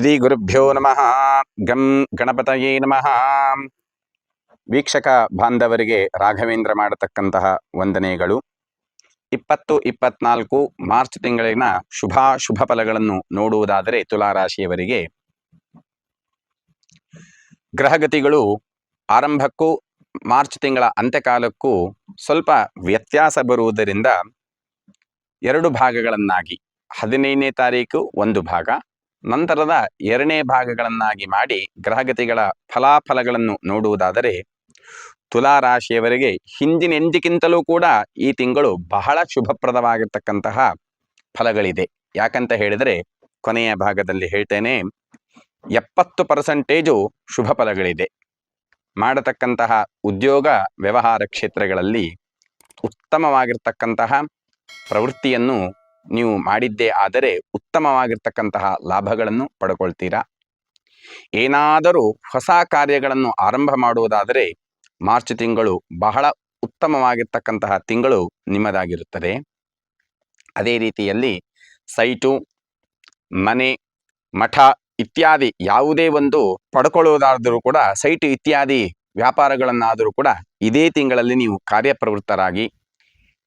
ಶ್ರೀ ಗುರುಭ್ಯೋ ನಮಃ. ಗಂ ಗಣಪತಯೇ ನಮಃ. ವೀಕ್ಷಕ ಬಾಂಧವರಿಗೆ ರಾಘವೇಂದ್ರ ಮಾಡತಕ್ಕಂತಹ ವಂದನೆಗಳು. ಇಪ್ಪತ್ತು, ಇಪ್ಪತ್ನಾಲ್ಕು ಮಾರ್ಚ್ ತಿಂಗಳಿನ ಶುಭ ಶುಭ ಫಲಗಳನ್ನು ನೋಡುವುದಾದರೆ ತುಲಾರಾಶಿಯವರಿಗೆ ಗ್ರಹಗತಿಗಳು ಆರಂಭಕ್ಕೂ ಮಾರ್ಚ್ ತಿಂಗಳ ಅಂತ್ಯಕಾಲಕ್ಕೂ ಸ್ವಲ್ಪ ವ್ಯತ್ಯಾಸ ಬರುವುದರಿಂದ ಎರಡು ಭಾಗಗಳನ್ನಾಗಿ. ಹದಿನೈದನೇ ತಾರೀಕು ಒಂದು ಭಾಗ ನಂತರದ ಎರಡನೇ ಭಾಗಗಳನ್ನಾಗಿ ಮಾಡಿ ಗ್ರಹಗತಿಗಳ ಫಲಾಫಲಗಳನ್ನು ನೋಡುವುದಾದರೆ, ತುಲಾ ರಾಶಿಯವರಿಗೆ ಹಿಂದಿನೆಂದಿಗಿಂತಲೂ ಕೂಡ ಈ ತಿಂಗಳು ಬಹಳ ಶುಭಪ್ರದವಾಗಿರ್ತಕ್ಕಂತಹ ಫಲಗಳಿದೆ. ಯಾಕಂತ ಹೇಳಿದರೆ, ಕೊನೆಯ ಭಾಗದಲ್ಲಿ ಹೇಳ್ತೇನೆ, ಎಪ್ಪತ್ತು ಪರ್ಸೆಂಟೇಜು ಶುಭ ಫಲಗಳಿದೆ ಮಾಡತಕ್ಕಂತಹ ಉದ್ಯೋಗ ವ್ಯವಹಾರ ಕ್ಷೇತ್ರಗಳಲ್ಲಿ ಉತ್ತಮವಾಗಿರ್ತಕ್ಕಂತಹ ಪ್ರವೃತ್ತಿಯನ್ನು ನೀವು ಮಾಡಿದ್ದೇ ಆದರೆ ಉತ್ತಮವಾಗಿರ್ತಕ್ಕಂತಹ ಲಾಭಗಳನ್ನು ಪಡ್ಕೊಳ್ತೀರಾ? ಏನಾದರೂ ಹೊಸ ಕಾರ್ಯಗಳನ್ನು ಆರಂಭ ಮಾಡುವುದಾದರೆ ಮಾರ್ಚ್ ತಿಂಗಳು ಬಹಳ ಉತ್ತಮವಾಗಿರ್ತಕ್ಕಂತಹ ತಿಂಗಳು ನಿಮ್ಮದಾಗಿರುತ್ತದೆ. ಅದೇ ರೀತಿಯಲ್ಲಿ ಸೈಟು, ಮನೆ, ಮಠ ಇತ್ಯಾದಿ ಯಾವುದೇ ಒಂದು ಪಡ್ಕೊಳ್ಳುವುದಾದರೂ ಕೂಡ ಸೈಟು ಇತ್ಯಾದಿ ವ್ಯಾಪಾರಗಳನ್ನಾದರೂ ಕೂಡ ಇದೇ ತಿಂಗಳಲ್ಲಿ ನೀವು ಕಾರ್ಯಪ್ರವೃತ್ತರಾಗಿ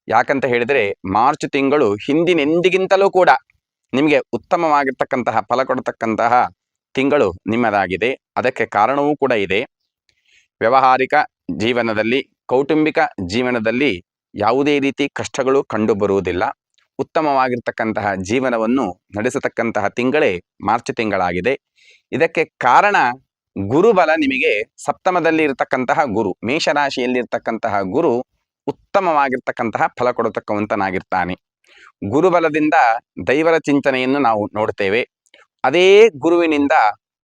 ಯಾಕಂತ ಹೇಳಿದರೆ ಮಾರ್ಚ್ ತಿಂಗಳು ಹಿಂದಿನೆಂದಿಗಿಂತಲೂ ಕೂಡ ನಿಮಗೆ ಉತ್ತಮವಾಗಿರ್ತಕ್ಕಂತಹ, ಫಲ ಕೊಡತಕ್ಕಂತಹ ತಿಂಗಳು ನಿಮ್ಮದಾಗಿದೆ. ಅದಕ್ಕೆ ಕಾರಣವೂ ಕೂಡ ಇದೆ. ವ್ಯವಹಾರಿಕ ಜೀವನದಲ್ಲಿ, ಕೌಟುಂಬಿಕ ಜೀವನದಲ್ಲಿ ಯಾವುದೇ ರೀತಿ ಕಷ್ಟಗಳು ಕಂಡುಬರುವುದಿಲ್ಲ. ಉತ್ತಮವಾಗಿರ್ತಕ್ಕಂತಹ ಜೀವನವನ್ನು ನಡೆಸತಕ್ಕಂತಹ ತಿಂಗಳೇ ಮಾರ್ಚ್ ತಿಂಗಳಾಗಿದೆ. ಇದಕ್ಕೆ ಕಾರಣ ಗುರುಬಲ ನಿಮಗೆ ಸಪ್ತಮದಲ್ಲಿ ಇರತಕ್ಕಂತಹ ಗುರು, ಮೇಷರಾಶಿಯಲ್ಲಿರ್ತಕ್ಕಂತಹ ಗುರು ಉತ್ತಮವಾಗಿರ್ತಕ್ಕಂತಹ ಫಲ ಕೊಡತಕ್ಕವಂತನಾಗಿರ್ತಾನೆ. ಗುರುಬಲದಿಂದ ದೈವರ ಚಿಂತನೆಯನ್ನು ನಾವು ನೋಡುತ್ತೇವೆ ಅದೇ ಗುರುವಿನಿಂದ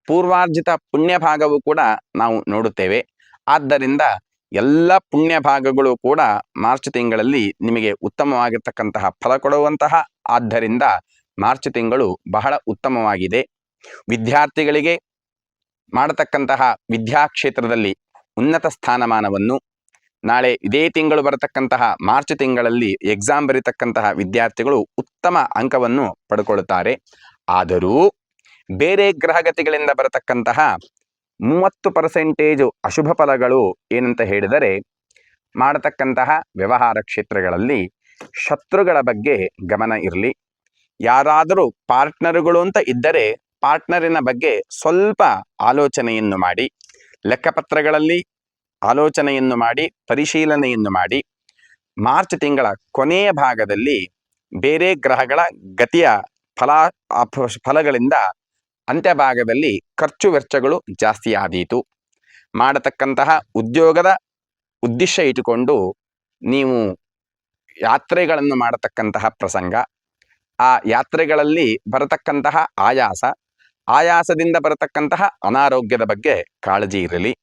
ಪೂರ್ವಾರ್ಜಿತ ಪುಣ್ಯ ಭಾಗವು ಕೂಡ ನಾವು ನೋಡುತ್ತೇವೆ. ಆದ್ದರಿಂದ ಎಲ್ಲ ಪುಣ್ಯ ಭಾಗಗಳು ಕೂಡ ಮಾರ್ಚ್ ತಿಂಗಳಲ್ಲಿ ನಿಮಗೆ ಉತ್ತಮವಾಗಿರ್ತಕ್ಕಂತಹ ಫಲ ಕೊಡುವಂತಹ. ಆದ್ದರಿಂದ ಮಾರ್ಚ್ ತಿಂಗಳು ಬಹಳ ಉತ್ತಮವಾಗಿದೆ. ವಿದ್ಯಾರ್ಥಿಗಳಿಗೆ ಮಾಡತಕ್ಕಂತಹ ವಿದ್ಯಾಕ್ಷೇತ್ರದಲ್ಲಿ ಉನ್ನತ ಸ್ಥಾನಮಾನವನ್ನು ನಾಳೆ ಇದೇ ತಿಂಗಳು ಬರತಕ್ಕಂತಹ ಮಾರ್ಚ್ ತಿಂಗಳಲ್ಲಿ ಎಕ್ಸಾಮ್ ಬರೀತಕ್ಕಂತಹ ವಿದ್ಯಾರ್ಥಿಗಳು ಉತ್ತಮ ಅಂಕವನ್ನು ಪಡ್ಕೊಳ್ಳುತ್ತಾರೆ ಆದರೂ ಬೇರೆ ಗ್ರಹಗತಿಗಳಿಂದ ಬರತಕ್ಕಂತಹ ಮೂವತ್ತು ಪರ್ಸೆಂಟೇಜು ಅಶುಭ ಫಲಗಳು ಏನಂತ ಹೇಳಿದರೆ ಮಾಡತಕ್ಕಂತಹ ವ್ಯವಹಾರ ಕ್ಷೇತ್ರಗಳಲ್ಲಿ ಶತ್ರುಗಳ ಬಗ್ಗೆ ಗಮನ ಇರಲಿ. ಯಾರಾದರೂ ಪಾರ್ಟ್ನರುಗಳು ಅಂತ ಇದ್ದರೆ ಪಾರ್ಟ್ನರಿನ ಬಗ್ಗೆ ಸ್ವಲ್ಪ ಆಲೋಚನೆಯನ್ನು ಮಾಡಿ. ಲೆಕ್ಕಪತ್ರಗಳಲ್ಲಿ ಆಲೋಚನೆಯನ್ನು ಮಾಡಿ, ಪರಿಶೀಲನೆಯನ್ನು ಮಾಡಿ, ಮಾರ್ಚ್ ತಿಂಗಳ ಕೊನೆಯ ಭಾಗದಲ್ಲಿ ಬೇರೆ ಗ್ರಹಗಳ ಗತಿಯ ಫಲ, ಫಲಗಳಿಂದ ಅಂತ್ಯಭಾಗದಲ್ಲಿ ಖರ್ಚು ವೆಚ್ಚಗಳು ಜಾಸ್ತಿ ಆದೀತು. ಮಾಡತಕ್ಕಂತಹ ಉದ್ಯೋಗದ ಉದ್ದೇಶ ಇಟ್ಟುಕೊಂಡು ನೀವು ಯಾತ್ರೆಗಳನ್ನು ಮಾಡತಕ್ಕಂತಹ ಪ್ರಸಂಗ, ಆ ಯಾತ್ರೆಗಳಲ್ಲಿ ಬರತಕ್ಕಂತಹ ಆಯಾಸ, ಆಯಾಸದಿಂದ ಬರತಕ್ಕಂತಹ ಅನಾರೋಗ್ಯದ ಬಗ್ಗೆ ಕಾಳಜಿ ಇರಲಿ.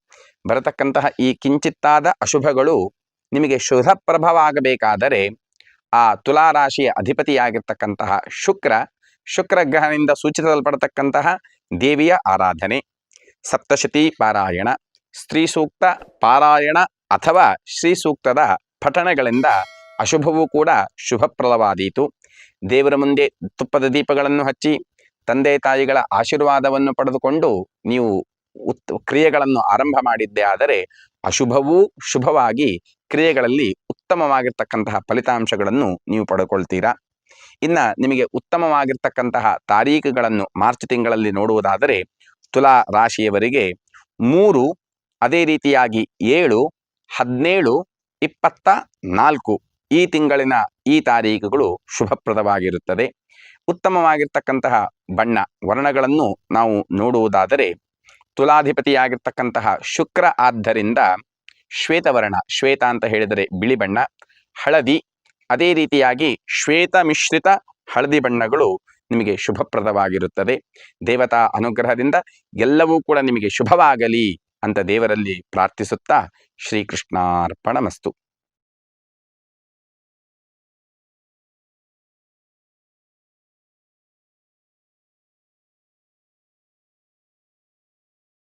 ಬರತಕ್ಕಂತಹ ಈ ಕಿಂಚಿತ್ತಾದ ಅಶುಭಗಳು ನಿಮಗೆ ಶುಭ ಪ್ರಭಾವ ಆಗಬೇಕಾದರೆ ಆ ತುಲಾರಾಶಿಯ ಅಧಿಪತಿಯಾಗಿರ್ತಕ್ಕಂತಹ ಶುಕ್ರ ಶುಕ್ರ ಗ್ರಹದಿಂದ ಸೂಚಿಸಲ್ಪಡತಕ್ಕಂತಹ ದೇವಿಯ ಆರಾಧನೆ. ಸಪ್ತಶತಿ ಪಾರಾಯಣ, ಸ್ತ್ರೀ ಸೂಕ್ತ ಪಾರಾಯಣ ಅಥವಾ ಶ್ರೀ ಸೂಕ್ತದ ಪಠಣಗಳಿಂದ ಅಶುಭವೂ ಕೂಡ ಶುಭಪ್ರದವಾದೀತು. ದೇವರ ಮುಂದೆ ತುಪ್ಪದ ದೀಪಗಳನ್ನು ಹಚ್ಚಿ, ತಂದೆ ತಾಯಿಗಳ ಆಶೀರ್ವಾದವನ್ನು ಪಡೆದುಕೊಂಡು ನೀವು ಉತ್ ಕ್ರಿಯೆಗಳನ್ನು ಆರಂಭ ಮಾಡಿದ್ದೇ ಆದರೆ ಅಶುಭವೂ ಶುಭವಾಗಿ ಕ್ರಿಯೆಗಳಲ್ಲಿ ಉತ್ತಮವಾಗಿರ್ತಕ್ಕಂತಹ ಫಲಿತಾಂಶಗಳನ್ನು ನೀವು ಪಡ್ಕೊಳ್ತೀರಾ? ಇನ್ನು ನಿಮಗೆ ಉತ್ತಮವಾಗಿರ್ತಕ್ಕಂತಹ ತಾರೀಖುಗಳನ್ನು ಮಾರ್ಚ್ ತಿಂಗಳಲ್ಲಿ ನೋಡುವುದಾದರೆ ತುಲಾ ರಾಶಿಯವರಿಗೆ ಮೂರು, ಅದೇ ರೀತಿಯಾಗಿ ಏಳು, ಹದಿನೇಳು, ಇಪ್ಪತ್ತ ನಾಲ್ಕು ಈ ತಿಂಗಳಿನ ಈ ತಾರೀಖುಗಳು ಶುಭಪ್ರದವಾಗಿರುತ್ತದೆ. ಉತ್ತಮವಾಗಿರ್ತಕ್ಕಂತಹ ಬಣ್ಣ ವರ್ಣಗಳನ್ನು ನಾವು ನೋಡುವುದಾದರೆ ತುಲಾಧಿಪತಿಯಾಗಿರ್ತಕ್ಕಂತಹ ಶುಕ್ರ ಆದ್ದರಿಂದ ಶ್ವೇತವರ್ಣ, ಶ್ವೇತ ಅಂತ ಹೇಳಿದರೆ ಬಿಳಿ ಬಣ್ಣ, ಹಳದಿ, ಅದೇ ರೀತಿಯಾಗಿ ಶ್ವೇತ ಮಿಶ್ರಿತ ಹಳದಿ ಬಣ್ಣಗಳು ನಿಮಗೆ ಶುಭಪ್ರದವಾಗಿರುತ್ತದೆ. ದೇವತಾ ಅನುಗ್ರಹದಿಂದ ಎಲ್ಲವೂ ಕೂಡ ನಿಮಗೆ ಶುಭವಾಗಲಿ ಅಂತ ದೇವರಲ್ಲಿ ಪ್ರಾರ್ಥಿಸುತ್ತಾ ಶ್ರೀಕೃಷ್ಣಾರ್ಪಣ ಮಸ್ತು